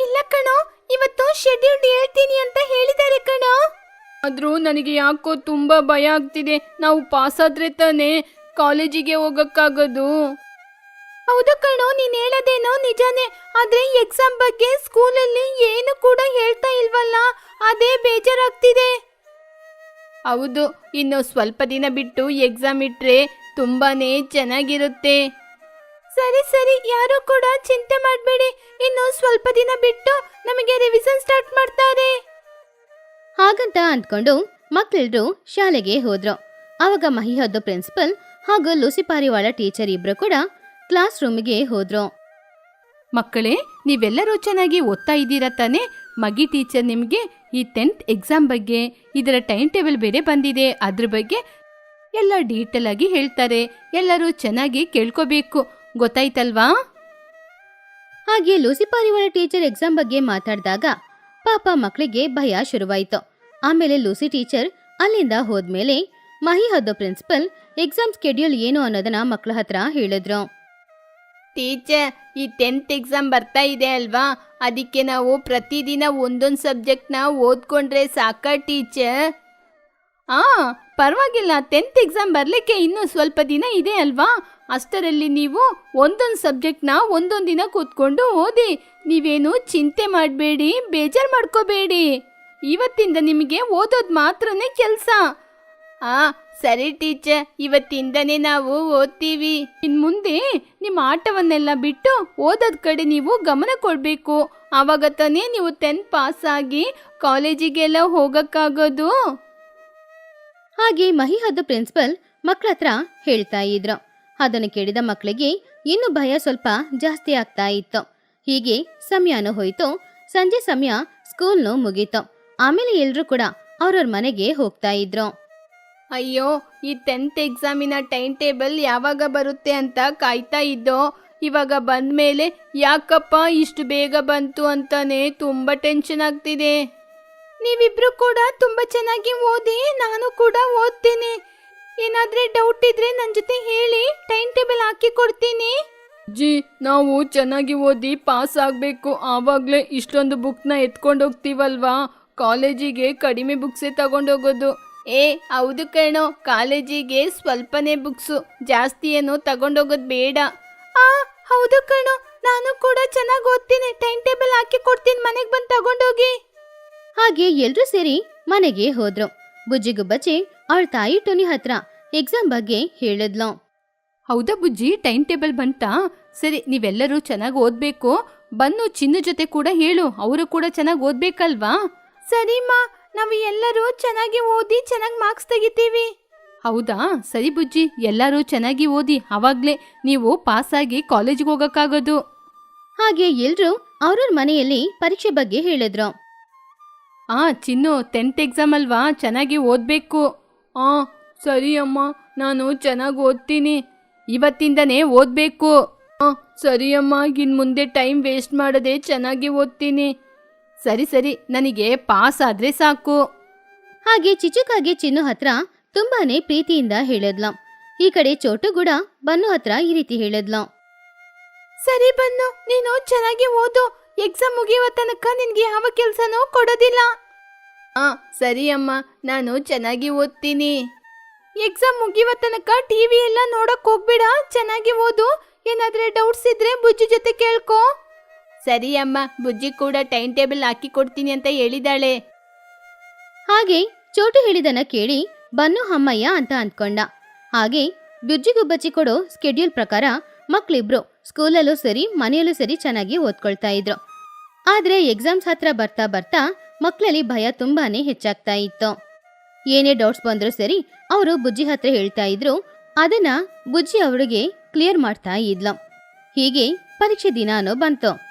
ಇಲ್ಲ ಕಣೋ, ಇವತ್ತು ಶೆಡ್ಯೂಲ್ ಹೇಳ್ತೀನಿ ಅಂತ ಹೇಳಿದ್ದಾರೆ ಕಣೋ. ಆದ್ರೂ ನನಗೆ ಯಾಕೋ ತುಂಬಾ ಭಯ ಆಗ್ತಿದೆ. ನಾವು ಪಾಸ್ ಆದ್ರೆ ತಾನೇ ಕಾಲೇಜಿಗೆ ಹೋಗಕ್ಕಾಗೋದು. ಹೌದು ಕಣೋ ನೀನ್ ಹೇಳದೇನೋ ನಿಜಾನೇ. ಆದ್ರೆ ಎಕ್ಸಾಮ್ ಬಗ್ಗೆ ಸ್ಕೂಲಲ್ಲಿ ಏನು ಕೂಡ ಹೇಳ್ತಾ ಇಲ್ವಲ್ಲ? ಅದೇ ಬೇಜಾರಾಗ್ತಿದೆ. ಹೌದು ಇನ್ನು ಸ್ವಲ್ಪ ದಿನ ಬಿಟ್ಟು ಎಕ್ಸಾಮ್ ಇಟ್ರೆ ತುಂಬಾನೇ ಚೆನ್ನಾಗಿರುತ್ತೆ. ಸರಿ ಸರಿ ಯಾರು ಕೂಡ ಚಿಂತೆ ಮಾಡಬೇಡಿ. ಇನ್ನು ಸ್ವಲ್ಪ ದಿನ ಬಿಟ್ಟು ನಮಗೆ ರಿವಿಷನ್ ಸ್ಟಾರ್ಟ್ ಮಾಡ್ತಾರೆ. ಹಾಗಂತ ಅಂದ್ಕೊಂಡು ಮಕ್ಕಳೆಲ್ಲರೂ ಶಾಲೆಗೆ ಹೋದ್ರು. ಆವಾಗ ಮಹಿಹದ್ದು ಪ್ರಿನ್ಸಿಪಲ್ ಹಾಗೂ ಲೂಸಿ ಪಾರಿವಾಳ ಟೀಚರ್ ಇಬ್ರು ಕೂಡ ಕ್ಲಾಸ್ ರೂಮಿಗೆ ಹೋದ್ರು. ಮಕ್ಕಳೇ ನೀವೆಲ್ಲರೂ ಚೆನ್ನಾಗಿ ಓದ್ತಾ ಇದ್ದೀರಾ ತಾನೇ? ಮಗಿ ಟೀಚರ್ ನಿಮಗೆ ಈ ಟೆಂತ್ ಎಕ್ಸಾಮ್ ಬಗ್ಗೆ ಇದರ ಟೈಮ್ ಟೇಬಲ್ ಬೇರೆ ಬಂದಿದೆ. ಅದ್ರ ಬಗ್ಗೆ ಎಲ್ಲ ಡೀಟೇಲ್ ಆಗಿ ಹೇಳ್ತಾರೆ. ಎಲ್ಲರೂ ಚೆನ್ನಾಗಿ ಕೇಳ್ಕೋಬೇಕು. ಗೊತ್ತಾಯ್ತಲ್ವಾ? ಹಾಗೆ ಲೂಸಿ ಪಾರಿವಾಳ ಟೀಚರ್ ಎಕ್ಸಾಮ್ ಬಗ್ಗೆ ಮಾತಾಡಿದಾಗ ಪಾಪ ಮಕ್ಕಳಿಗೆ ಭಯ ಶುರುವಾಯಿತು. ಆಮೇಲೆ ಲೂಸಿ ಟೀಚರ್ ಅಲ್ಲಿಂದ ಹೋದ್ಮೇಲೆ ಮಹಿಹದ್ದು ಪ್ರಿನ್ಸಿಪಲ್ ಎಕ್ಸಾಮ್ ಸ್ಕೆಡ್ಯೂಲ್ ಏನು ಅನ್ನೋದನ್ನ ಮಕ್ಕಳ ಹತ್ರ ಹೇಳಿದ್ರು. ಟೀಚರ್, ಈ ಟೆಂತ್ ಎಕ್ಸಾಮ್ ಬರ್ತಾ ಇದೆ ಅಲ್ವಾ? ಅದಕ್ಕೆ ನಾವು ಪ್ರತಿದಿನ ಒಂದೊಂದು ಸಬ್ಜೆಕ್ಟ್ನ ಓದ್ಕೊಂಡ್ರೆ ಸಾಕ ಟೀಚರ್? ಆ, ಪರವಾಗಿಲ್ಲ. ಟೆಂತ್ ಎಕ್ಸಾಮ್ ಬರಲಿಕ್ಕೆ ಇನ್ನೂ ಸ್ವಲ್ಪ ದಿನ ಇದೆ ಅಲ್ವಾ? ಅಷ್ಟರಲ್ಲಿ ನೀವು ಒಂದೊಂದು ಸಬ್ಜೆಕ್ಟ್ನ ಒಂದೊಂದು ದಿನ ಕೂತ್ಕೊಂಡು ಓದಿ. ನೀವೇನು ಚಿಂತೆ ಮಾಡಬೇಡಿ, ಬೇಜಾರು ಮಾಡ್ಕೋಬೇಡಿ. ಇವತ್ತಿಂದ ನಿಮಗೆ ಓದೋದು ಮಾತ್ರನೇ ಕೆಲಸ. ಆ, ಸರಿ ಟೀಚರ್, ಇವತ್ತಿಂದನೇ ನಾವು ಓದ್ತೀವಿ. ಇನ್ ಮುಂದೆ ನಿಮ್ಮ ಆಟವನ್ನೆಲ್ಲ ಬಿಟ್ಟು ಓದೋದ್ ಕಡೆ ನೀವು ಗಮನ ಕೊಡ್ಬೇಕು. ಅವಾಗ ತಾನೇ ನೀವು ಟೆಂತ್ ಪಾಸ್ ಆಗಿ ಕಾಲೇಜಿಗೆಲ್ಲ ಹೋಗಕ್ಕಾಗೋದು. ಹಾಗೆ ಮಹಿಹದ್ದು ಪ್ರಿನ್ಸಿಪಲ್ ಮಕ್ಕಳ ಹತ್ರ ಹೇಳ್ತಾ ಇದ್ರು. ಅದನ್ನು ಕೇಳಿದ ಮಕ್ಕಳಿಗೆ ಇನ್ನು ಭಯ ಸ್ವಲ್ಪ ಜಾಸ್ತಿ ಆಗ್ತಾ ಇತ್ತು. ಹೀಗೆ ಸಮಯನೂ ಹೋಯ್ತು. ಸಂಜೆ ಸಮಯ ಸ್ಕೂಲ್ನು ಮುಗೀತು. ಆಮೇಲೆ ಎಲ್ಲರೂ ಕೂಡ ಅವ್ರವ್ರ ಮನೆಗೆ ಹೋಗ್ತಾ ಇದ್ರು. ಅಯ್ಯೋ, ಈ ಟೆಂತ್ ಎಕ್ಸಾಮಿನ ಟೈಮ್ ಟೇಬಲ್ ಯಾವಾಗ ಬರುತ್ತೆ ಅಂತ ಕಾಯ್ತಾ ಇದ್ದೋ, ಇವಾಗ ಬಂದ ಮೇಲೆ ಯಾಕಪ್ಪ ಇಷ್ಟು ಬೇಗ ಬಂತು ಅಂತಾನೆ ತುಂಬಾ ಟೆನ್ಷನ್ ಆಗ್ತಿದೆ. ನೀವಿಬ್ರು ಕೂಡ ತುಂಬಾ ಚೆನ್ನಾಗಿ ಓದಿ, ನಾನು ಕೂಡ ಓದ್ತೀನಿ. ಏನಾದ್ರೆ ಡೌಟ್ ಇದ್ರೆ ನನ್ನ ಜೊತೆ ಹೇಳಿ ಟೈಮ್ ಟೇಬಲ್ ಹಾಕಿ ಕೊಡ್ತೀನಿ. ಜಿ, ನಾವು ಚೆನ್ನಾಗಿ ಓದಿ ಪಾಸ್ ಆಗಬೇಕು. ಆವಾಗಲೇ ಇಷ್ಟೊಂದು ಬುಕ್ನ ಎತ್ಕೊಂಡು ಹೋಗ್ತೀವಲ್ವಾ ಕಾಲೇಜಿಗೆ ಕಡಿಮೆ ಬುಕ್ಸೇ ತಗೊಂಡೋಗೋದು. ಏ ಹೌದು ಕಣೋ. ಕಾಲೇಜಿಗೆ ಸ್ವಲ್ಪನೇ ಬುಕ್ಸು. ಜಾಸ್ತಿ ಏನು ತಗೊಂಡೋಗೋದು ಬೇಡ. ಆ ಹೌದು ಕಣೋ. ನಾನು ಕೂಡ ಚೆನ್ನಾಗಿ ಓದ್ತೀನಿ. ಟೈಮ್ ಟೇಬಲ್ ಹಾಕಿ ಕೊಡ್ತೀನಿ. ಮನೆಗೆ ಬಂದು ತಗೊಂಡೋಗಿ. ಹಾಗೆ ಎಲ್ರೂ ಸೇರಿ ಮನೆಗೆ ಹೋದ್ರು. ಬುಜ್ಜಿಗುಬ್ಬಚ್ಚಿ ಅವಳ ತಾಯಿ ಟೋನಿ ಹತ್ರ ಎಕ್ಸಾಮ್ ಬಗ್ಗೆ ಹೇಳಿದ್ಲು. ಹೌದಾ ಬುಜ್ಜಿ? ಟೈಮ್ ಟೇಬಲ್ ಬಂತಾ? ಸರಿ ನೀವೆಲ್ಲರೂ ಚೆನ್ನಾಗಿ ಓದ್ಬೇಕು. ಬನ್ನು ಚಿನ್ನು ಜೊತೆ ಕೂಡ ಹೇಳು. ಅವರು ಕೂಡ ಚೆನ್ನಾಗಿ ಓದ್ಬೇಕಲ್ವಾ? ಸರಿಮಾ. ನಾವು ಎಲ್ಲರೂ ಚೆನ್ನಾಗಿ ಓದಿ ಚೆನ್ನಾಗಿ ಮಾರ್ಕ್ಸ್ ತೆಗಿತೀವಿ. ಹೌದಾ? ಸರಿ ಬುಜ್ಜಿ ಎಲ್ಲರೂ ಚೆನ್ನಾಗಿ ಓದಿ ಅವಾಗ್ಲೇ ನೀವು ಪಾಸ್ ಆಗಿ ಕಾಲೇಜಿಗೆ ಹೋಗಕ್ಕಾಗೋದು. ಹಾಗೆ ಎಲ್ರೂ ಅವ್ರವ್ರ ಮನೆಯಲ್ಲಿ ಪರೀಕ್ಷೆ ಬಗ್ಗೆ ಹೇಳಿದ್ರು. ಆ ಚಿನ್ನು ಟೆಂತ್ ಎಕ್ಸಾಮ್ ಅಲ್ವಾ? ಚೆನ್ನಾಗಿ ಓದಬೇಕು. ಆ ಸರಿ ಅಮ್ಮ ನಾನು ಚೆನ್ನಾಗಿ ಓದ್ತೀನಿ. ಇವತ್ತಿಂದನೇ ಓದಬೇಕು. ಆ ಸರಿ ಅಮ್ಮ ಇನ್ನು ಮುಂದೆ ಟೈಮ್ ವೇಸ್ಟ್ ಮಾಡದೆ ಚೆನ್ನಾಗಿ ಓದ್ತೀನಿ. ಸರಿ ಸರಿ ನನಗೆ ಪಾಸ್ ಆದ್ರೆ ಸಾಕು. ಹಾಗೆ ಚಿಚುಕಾಗೆ ಚಿನ್ನು ಹತ್ರ ತುಂಬಾನೇ ಪ್ರೀತಿಯಿಂದ ಹೇಳದ್ಲ. ಈ ಕಡೆ ಚೋಟು ಕೂಡ ಬನ್ನು ಹತ್ರ ಈ ರೀತಿ ಹೇಳದ್ಲ. ಸರಿ ಬನ್ನು ನೀನು ಚೆನ್ನಾಗಿ ಓದು. ಎಕ್ಸಾಮ್ ಮುಗಿಯುವ ತನಕ ನಿನ್ಗೆ ಯಾವ ಕೆಲಸನೂ ಕೊಡೋದಿಲ್ಲ. ಆ ಸರಿ ಅಮ್ಮ ನಾನು ಚೆನ್ನಾಗಿ ಓದ್ತೀನಿ. ಎಕ್ಸಾಮ್ ಮುಗಿಯುವ ತನಕ ಟಿವಿ ಎಲ್ಲ ನೋಡಕ್ ಹೋಗ್ಬೇಡ ಚೆನ್ನಾಗಿ ಓದು. ಏನಾದ್ರೆ ಡೌಟ್ಸ್ ಇದ್ರೆ ಬುಜ್ಜಿ ಜೊತೆ ಕೇಳ್ಕೊ. ಸರಿ ಅಮ್ಮ, ಬುಜ್ಜಿ ಕೂಡ ಟೈಮ್ ಟೇಬಲ್ ಹಾಕಿ ಕೊಡ್ತೀನಿ ಅಂತ ಹೇಳಿದಾಳೆ. ಹಾಗೆ ಚೋಟು ಹೇಳಿದನ ಕೇಳಿ ಬನ್ನು ಅಮ್ಮಯ್ಯ ಅಂತ ಅಂದ್ಕೊಂಡ. ಹಾಗೆ ಬುಜ್ಜಿಗುಬ್ಬಚ್ಚಿ ಕೊಡೋ ಸ್ಕೆಡ್ಯೂಲ್ ಪ್ರಕಾರ ಮಕ್ಕಳಿಬ್ರು ಸ್ಕೂಲಲ್ಲೂ ಸರಿ, ಮನೆಯಲ್ಲೂ ಸರಿ ಚೆನ್ನಾಗಿ ಓದ್ಕೊಳ್ತಾ ಇದ್ರು. ಆದ್ರೆ ಎಕ್ಸಾಮ್ಸ್ ಹತ್ರ ಬರ್ತಾ ಬರ್ತಾ ಮಕ್ಕಳಲ್ಲಿ ಭಯ ತುಂಬಾನೇ ಹೆಚ್ಚಾಗ್ತಾ ಇತ್ತು. ಏನೇ ಡೌಟ್ಸ್ ಬಂದ್ರು ಸರಿ ಅವರು ಬುಜ್ಜಿ ಹತ್ರ ಹೇಳ್ತಾ ಇದ್ರು, ಅದನ್ನ ಬುಜ್ಜಿ ಅವರಿಗೆ ಕ್ಲಿಯರ್ ಮಾಡ್ತಾ ಇದ್ಲು. ಹೀಗೆ ಪರೀಕ್ಷೆ ದಿನಾನೂ ಬಂತು.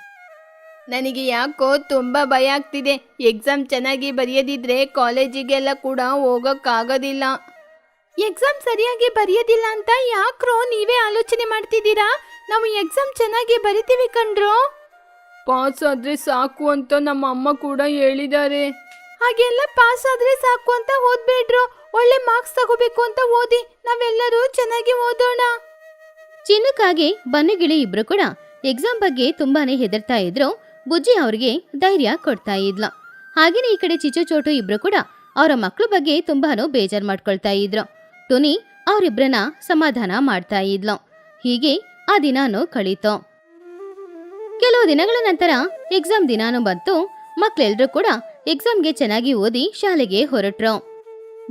ನನಗೆ ಯಾಕೋ ತುಂಬ ಭಯ ಆಗ್ತಿದೆ. ಎಕ್ಸಾಮ್ ಚೆನ್ನಾಗಿ ಬರೆಯದಿದ್ರೆ ಕಾಲೇಜಿಗೆಲ್ಲ ಕೂಡ ಹೋಗೋಕ್ಕಾಗೋದಿಲ್ಲ. ಎಕ್ಸಾಮ್ ಸರಿಯಾಗಿ ಬರೆಯೋದಿಲ್ಲ ಅಂತ ಯಾಕ್ರೋ ನೀವೇ ಆಲೋಚನೆ ಮಾಡ್ತಿದ್ದೀರಾ? ನಾವು ಎಕ್ಸಾಮ್ ಚೆನ್ನಾಗಿ ಬರಿತೀವಿ ಕಣ್ರೋ. ಪಾಸ್ ಆದ್ರೆ ಸಾಕು ಅಂತ ನಮ್ಮ ಅಮ್ಮ ಕೂಡ ಹೇಳಿದ್ದಾರೆ. ಹಾಗೆಲ್ಲ ಪಾಸ್ ಆದ್ರೆ ಸಾಕು ಅಂತ ಓದ್ಬೇಡ್ರು. ಒಳ್ಳೆ ಮಾರ್ಕ್ಸ್ ತಗೋಬೇಕು ಅಂತ ಓದಿ. ನಾವೆಲ್ಲರೂ ಚೆನ್ನಾಗಿ ಓದೋಣ. ಚಿನ್ನಕ್ಕಾಗಿ ಬನ್ನಿಗಿಳಿ ಇಬ್ಬರು ಕೂಡ. ಎಕ್ಸಾಮ್ ಬಗ್ಗೆ ತುಂಬಾನೇ ಹೆದರ್ತಾ ಇದ್ರು. ಬುಜ್ಜಿ ಅವ್ರಿಗೆ ಧೈರ್ಯ ಕೊಡ್ತಾ ಇದ್ಲ. ಹಾಗೇನೆ ಈ ಕಡೆ ಚಿಚು ಚೋಟು ಇಬ್ರು ಕೂಡ ಅವರ ಮಕ್ಕಳು ಬಗ್ಗೆ ತುಂಬಾನು ಬೇಜಾರ್ ಮಾಡ್ಕೊಳ್ತಾ ಇದ್ರು. ಟುನಿ ಅವರಿಬ್ರನ್ನ ಸಮಾಧಾನ ಮಾಡ್ತಾ ಇದ್ಲು. ಹೀಗೆ ಆ ದಿನಾನು ಕಳೀತು. ಕೆಲವು ದಿನಗಳ ನಂತರ ಎಕ್ಸಾಮ್ ದಿನಾನು ಬಂತು. ಮಕ್ಳೆಲ್ರೂ ಕೂಡ ಎಕ್ಸಾಮ್ಗೆ ಚೆನ್ನಾಗಿ ಓದಿ ಶಾಲೆಗೆ ಹೊರಟ್ರು.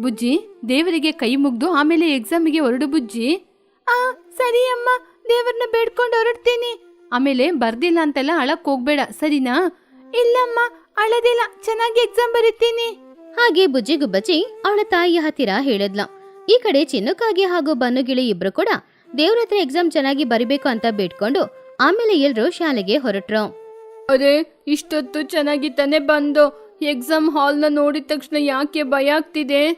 ಬುಜ್ಜಿ, ದೇವರಿಗೆ ಕೈ ಮುಗ್ದು ಆಮೇಲೆ ಎಕ್ಸಾಮಿಗೆ ಹೊರಡು ಬುಜ್ಜಿ. ಆ ಸರಿ ಅಮ್ಮ ದೇವರನ್ನ ಬೇಡ್ಕೊಂಡು ಹೊರಡ್ತೀನಿ. ಆಮೇಲೆ ಬರ್ದಿಲ್ಲ ಅಂತೆಲ್ಲ ಅಳಕ್ ಹೋಗ್ಬೇಡ ಸರಿನಾ? ಇಲ್ಲಮ್ಮ ಅಳದಿಲ್ಲ. ಚೆನ್ನಾಗಿ ಎಕ್ಸಾಮ್ ಬರೀತೀನಿ. ಹಾಗೆ ಬುಜ್ಜಿ ಗುಬ್ಬಚ್ಚಿ ಅವಳ ತಾಯಿಯ ಹತ್ತಿರ ಹೇಳಿದ್ಲ. ಈ ಕಡೆ ಚಿನ್ನಕ್ಕಾಗಿ ಹಾಗೂ ಬನ್ನುಗಿಳಿ ಇಬ್ರು ಕೂಡ ದೇವ್ರ ಹತ್ರ ಎಕ್ಸಾಮ್ ಚೆನ್ನಾಗಿ ಬರಿಬೇಕು ಅಂತ ಬೇಡ್ಕೊಂಡು ಆಮೇಲೆ ಎಲ್ರು ಶಾಲೆಗೆ ಹೊರಟ್ರು. ಅರೆ ಇಷ್ಟೊತ್ತು ಚೆನ್ನಾಗಿ ತಾನೇ ಬಂದು ಎಕ್ಸಾಮ್ ಹಾಲ್ನ ನೋಡಿದ ತಕ್ಷಣ ಯಾಕೆ ಭಯ ಆಗ್ತಿದೆ?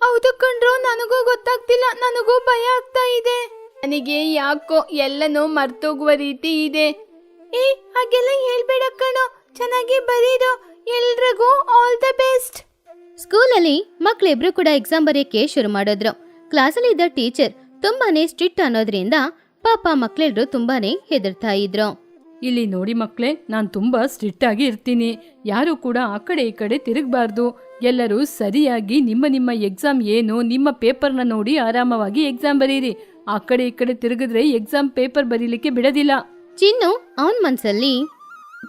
ಹೌದು ಕಂಡ್ರು ನನಗೂ ಗೊತ್ತಾಗ್ತಿಲ್ಲ. ನನಗೂ ಭಯ ಆಗ್ತಾ ಇದೆ. ನನಗೆ ಯಾಕೋ ಎಲ್ಲನೂ ಮರ್ತೋಗುವ ರೀತಿ ಇದೆ. ಏ ಹಾಗೆಲ್ಲ ಹೇಳ್ಬೇಡ ಕಣೋ. ಚೆನ್ನಾಗಿ ಬರೀರು ಎಲ್ರಿಗೂ ಆಲ್ ದ ಬೆಸ್ಟ್ ಸ್ಕೂಲಲ್ಲಿ ಮಕ್ಕಳಿಬ್ರು ಕೂಡ ಎಕ್ಸಾಮ್ ಬರೆಯಕ್ಕೆ ಶುರು ಮಾಡಿದ್ರು. ಕ್ಲಾಸಲ್ಲಿ ಇದ್ದ ಟೀಚರ್ ತುಂಬಾನೇ ಸ್ಟ್ರಿಕ್ಟ್ ಅನ್ನೋದ್ರಿಂದ ಪಾಪ ಮಕ್ಕಳೆಲ್ಲರೂ ತುಂಬಾನೇ ಹೆದರ್ತಾ ಇದ್ರು. ಇಲ್ಲಿ ನೋಡಿ ಮಕ್ಕಳೇ ನಾನು ತುಂಬ ಸ್ಟ್ರಿಕ್ಟ್ ಆಗಿ ಇರ್ತೀನಿ. ಯಾರು ಕೂಡ ಆ ಕಡೆ ಈ ಕಡೆ ತಿರುಗಬಾರ್ದು. ಎಲ್ಲರೂ ಸರಿಯಾಗಿ ನಿಮ್ಮ ನಿಮ್ಮ ಎಕ್ಸಾಮ್ ಏನು ನಿಮ್ಮ ಪೇಪರ್ನ ನೋಡಿ ಆರಾಮವಾಗಿ ಎಕ್ಸಾಮ್ ಬರೀರಿ. ಆ ಕಡೆ ಈ ಕಡೆ ತಿರುಗಿದ್ರೆ ಎಕ್ಸಾಮ್ ಪೇಪರ್ ಬರೀಲಿಕ್ಕೆ ಬಿಡೋದಿಲ್ಲ. ಚಿನ್ನು ಅವನ್ ಮನ್ಸಲ್ಲಿ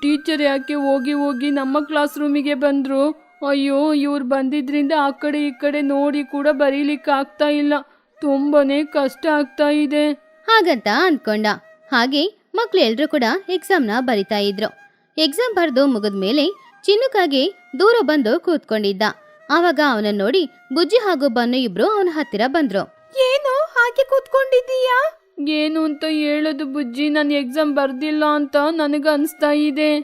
ಟೀಚರ್ ಯಾಕೆ ಹೋಗಿ ಹೋಗಿ ನಮ್ಮ ಕ್ಲಾಸ್ ರೂಮಿಗೆ ಬಂದ್ರು? ಅಯ್ಯೋ ಇವ್ರು ಬಂದಿದ್ರಿಂದ ಆ ಕಡೆ ಈ ಕಡೆ ನೋಡಿ ಕೂಡ ಬರೀಲಿಕ್ಕೆ ಆಗ್ತಾ ಇಲ್ಲ. ತುಂಬಾನೇ ಕಷ್ಟ ಆಗ್ತಾ ಇದೆ. ಹಾಗಂತ ಅನ್ಕೊಂಡ. ಹಾಗೆ ಮಕ್ಳು ಎಲ್ರು ಕೂಡ ಎಕ್ಸಾಮ್ನ ಬರಿತಾ ಇದ್ರು. ಎಕ್ಸಾಮ್ ಬರೆದು ಮುಗಿದ ಮೇಲೆ ಚಿನ್ನುಕಾಗೆ ದೂರ ಬಂದು ಕೂತ್ಕೊಂಡಿದ್ದ. ಆವಾಗ ಅವನನ್ನ ನೋಡಿ ಬುಜ್ಜಿ ಹಾಗೂ ಬನ್ನು ಇಬ್ರು ಅವನ ಹತ್ತಿರ ಬಂದ್ರು. ಏನು? ಹಾಗೆ ಕೂತ್ಕೊಂಡಿದ್ದೀಯಾ? ಏನು ಅಂತ ಹೇಳೋದು ಬುಜ್ಜಿ ನಾನು ಎಕ್ಸಾಮ್ ಬರ್ದಿಲ್ಲ ಅಂತ ನನಗೆ ಅನಿಸ್ತಾ ಇದೆ.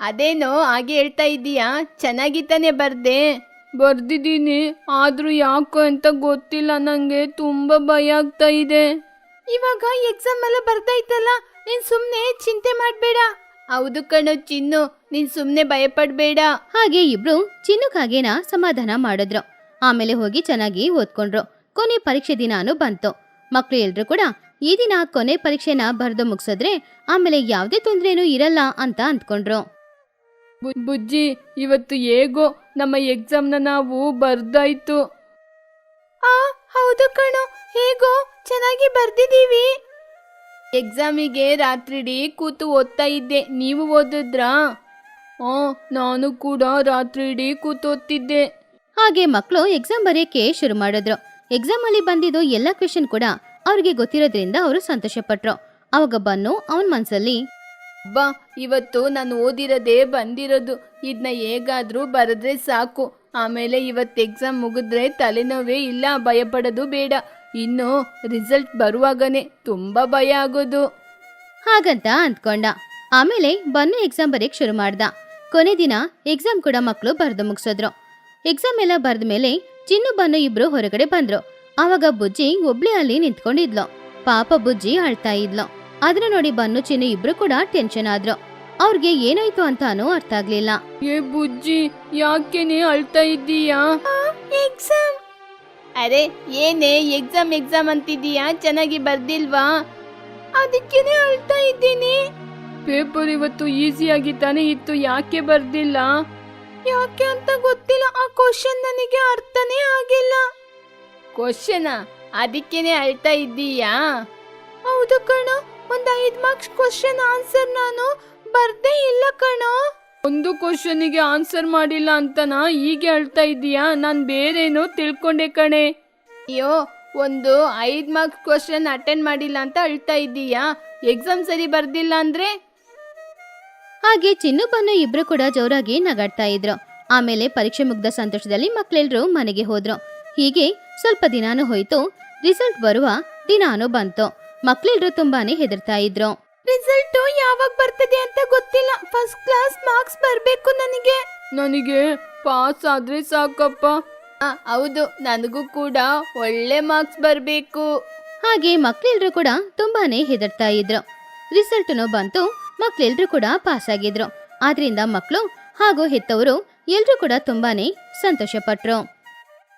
ಅದೇನೋ ಹಾಗೆ ಹೇಳ್ತಾ ಇದ್ದೀಯಾ? ಚೆನ್ನಾಗಿ ತಾನೇ ಬರ್ದೆ. ಬರ್ದಿದ್ದೀನಿ ಆದ್ರೂ ಯಾಕೋ ಅಂತ ಗೊತ್ತಿಲ್ಲ ನಂಗೆ ತುಂಬಾ ಭಯ ಆಗ್ತಾ ಇದೆ. ಇವಾಗ ಎಕ್ಸಾಮ್ ಎಲ್ಲ ಬರ್ದಾಯ್ತಲ್ಲ ನೀನ್ ಸುಮ್ನೆ ಚಿಂತೆ ಮಾಡ್ಬೇಡ. ಹೌದು ಕಣೋ ಚಿನ್ನು ನೀನ್ ಸುಮ್ನೆ ಭಯಪಡ್ಬೇಡ. ಹಾಗೆ ಇಬ್ರು ಚಿನ್ನುಕಾಗೆನ ಸಮಾಧಾನ ಮಾಡಿದ್ರು. ಆಮೇಲೆ ಹೋಗಿ ಚೆನ್ನಾಗಿ ಓದ್ಕೊಂಡ್ರು. ಕೊನೆ ಪರೀಕ್ಷೆ ದಿನಾನು ಬಂತು. ಮಕ್ಕಳು ಎಲ್ಲರೂ ಕೂಡ ಈ ದಿನ ಕೊನೆ ಪರೀಕ್ಷೆನ ಬರೆದು ಮುಗಿಸಿದ್ರೆ ಆಮೇಲೆ ಯಾವುದೇ ತೊಂದರೆನೂ ಇರಲ್ಲ ಅಂತ ಅಂದ್ಕೊಂಡ್ರು. ಬುಜ್ಜಿ ಇವತ್ತು ಹೇಗೋ ನಮ್ಮ ಎಕ್ಸಾಮ್ನ ನಾವು ಬರ್ದಾಯ್ತು. ಆ ಹೌದು ಕಣೋ ಹೇಗೋ? ಚೆನ್ನಾಗಿ ಬರ್ದಿದ್ದೀವಿ. ಎಕ್ಸಾಮಿಗೆ ರಾತ್ರಿಡೀ ಕೂತು ಓದ್ತಾ ಇದ್ದೆ. ನೀವು ಓದಿದ್ರಾ? ಓ ನಾನು ಕೂಡ ರಾತ್ರಿ ಇಡೀ ಓದ್ತಿದ್ದೆ. ಹಾಗೆ ಮಕ್ಕಳು ಎಕ್ಸಾಮ್ ಬರೆಯಕ್ಕೆ ಶುರು ಮಾಡಿದ್ರು. ಎಕ್ಸಾಮ್ ಅಲ್ಲಿ ಬಂದಿದ್ದು ಎಲ್ಲ ಕ್ವೆಶನ್ ಕೂಡ ಅವ್ರಿಗೆ ಗೊತ್ತಿರೋದ್ರಿಂದ ಅವರು ಸಂತೋಷ ಪಟ್ರು ಅವಾಗ ಬನ್ನು ಅವನ ಮನ್ಸಲ್ಲಿ ಬಾ ಇವತ್ತು ನಾನು ಓದಿರೋದೇ ಬಂದಿರೋದು. ಇದನ್ನ ಹೇಗಾದ್ರೂ ಬರೆದ್ರೆ ಸಾಕು. ಆಮೇಲೆ ಇವತ್ತು ಎಕ್ಸಾಮ್ ಮುಗಿದ್ರೆ ತಲೆನೋವೇ ಇಲ್ಲ ಭಯಪಡೋದು ಬೇಡ. ಇನ್ನು ರಿಸಲ್ಟ್ ಬರುವಾಗನೆ ತುಂಬಾ ಭಯ ಆಗೋದು. ಹಾಗಂತ ಅಂದ್ಕೊಂಡ. ಆಮೇಲೆ ಬನ್ನು ಎಕ್ಸಾಮ್ ಬರೆಯಕ್ ಶುರು ಮಾಡ್ದ. ಕೊನೆ ದಿನ ಎಕ್ಸಾಮ್ ಕೂಡ ಮಕ್ಕಳು ಬರೆದು ಮುಗಿಸಿದ್ರು. ಎಕ್ಸಾಮ್ ಎಲ್ಲ ಬರೆದ ಮೇಲೆ ಚಿನ್ನು ಬನ್ನು ಇಬ್ರು ಹೊರಗಡೆ ಬಂದ್ರು. ಆವಾಗ ಬುಜ್ಜಿ ಒಬ್ಳೆ ಅಲ್ಲಿ ನಿಂತ್ಕೊಂಡಿದ್ಲು. ಪಾಪ ಬುಜ್ಜಿ ಅಳ್ತಾ ಇದ್ಲು. ಅದನ್ನ ನೋಡಿ ಬನ್ನು ಚಿನ್ನು ಇಬ್ರು ಕೂಡ ಟೆನ್ಷನ್ ಆದ್ರು. ಅವ್ರಿಗೆ ಏನಾಯ್ತು ಅಂತಾನೂ ಅರ್ಥ ಆಗ್ಲಿಲ್ಲ. ಏ ಬುಜ್ಜಿ ಯಾಕೆನೆ ಅಳ್ತಾ ಇದ್ದೀಯಾ? ಎಕ್ಸಾಮ್ ಅರೆ ಏನೇ ಎಕ್ಸಾಮ್ ಎಕ್ಸಾಮ್ ಅಂತಿದ್ದೀಯಾ? ಚೆನ್ನಾಗಿ ಬರ್ದಿಲ್ವಾ? ಅದಕ್ಕೆನೆ ಅಳ್ತಾ ಇದ್ದೀನಿ. ಪೇಪರ್ ಇವತ್ತು ಈಸಿಯಾಗಿ ತಾನೇ ಇತ್ತು ಯಾಕೆ ಬರ್ದಿಲ್ಲ? ಯಾಕೆ ಅಂತ ಗೊತ್ತಿಲ್ಲ. ಆ ಕ್ವಶನ್ ನನಗೆ ಅರ್ಥನೇ ಆಗಿಲ್ಲ. ಕ್ವಶನ ಅದಕ್ಕೇನೆ ಅಳ್ತಾ ಇದ್ದೀಯಾ? ಹೌದು ಕಣೋ. ಒಂದ್ ಐದ್ ಮಾರ್ಕ್ಸ್ ಕ್ವಶನ್ ಆನ್ಸರ್ ನಾನು ಬರ್ದೇ ಇಲ್ಲ ಕಣೋ. ಒಂದು ಕ್ವಶನಿಗೆ ಆನ್ಸರ್ ಮಾಡಿಲ್ಲ ಅಂತನಾ ಹೀಗೆ ಅಳ್ತಾ ಇದೀಯಾ ನಾನು ಬೇರೇನೋ ತಿಳ್ಕೊಂಡೆ ಕಣೆ. ಅಯ್ಯೋ ಒಂದು ಐದ್ ಮಾರ್ಕ್ಸ್ ಕ್ವಶನ್ ಅಟೆಂಡ್ ಮಾಡಿಲ್ಲ ಅಂತ ಅಳ್ತಾ ಇದ್ದೀಯಾ? ಎಕ್ಸಾಮ್ ಸರಿ ಬರ್ದಿಲ್ಲ ಅಂದ್ರೆ? ಹಾಗೆ ಚಿನ್ನು ಬನ್ನು ಇಬ್ರು ಕೂಡ ಜೋರಾಗಿ ನಗಾಡ್ತಾ ಇದ್ರು. ಆಮೇಲೆ ಪರೀಕ್ಷೆ ಮುಗ್ದ ಸಂತೋಷದಲ್ಲಿ ಮಕ್ಕಳೆಲ್ಲರೂ ಮನೆಗೆ ಹೋದ್ರು. ಹೀಗೆ ಸ್ವಲ್ಪ ದಿನಾನು ಹೋಯ್ತು. ರಿಸಲ್ಟ್ ಬರುವ ದಿನಾನು ಬಂತು. ಮಕ್ಕಳೆಲ್ಲರೂ ತುಂಬಾನೇ ಹೆದರ್ತಾ ಇದ್ರು. ರಿಸಲ್ಟ್ ಯಾವಾಗ ಬರ್ತದೆ ಅಂತ ಗೊತ್ತಿಲ್ಲ. ಫಸ್ಟ್ ಕ್ಲಾಸ್ ಮಾರ್ಕ್ಸ್ ಬರಬೇಕು ನನಗೆ. ನನಗೆ ಪಾಸ್ ಆದ್ರೆ ಸಾಕಪ್ಪ. ಹೌದು ನನಗೂ ಕೂಡ ಒಳ್ಳೆ ಮಾರ್ಕ್ಸ್ ಬರಬೇಕು. ಹಾಗೆ ಮಕ್ಕಳೆಲ್ಲರೂ ಕೂಡ ತುಂಬಾನೇ ಹೆದರ್ತಾ ಇದ್ರು. ರಿಸಲ್ಟ್ನು ಬಂತು. ಮಕ್ಳೆಲ್ರು ಕೂಡ ಪಾಸ್ ಆಗಿದ್ರು. ಆದ್ರಿಂದ ಮಕ್ಕಳು ಹಾಗೂ ಹೆತ್ತವರು ಎಲ್ಲರೂ ಕೂಡ ತುಂಬಾನೇ ಸಂತೋಷ ಪಟ್ರು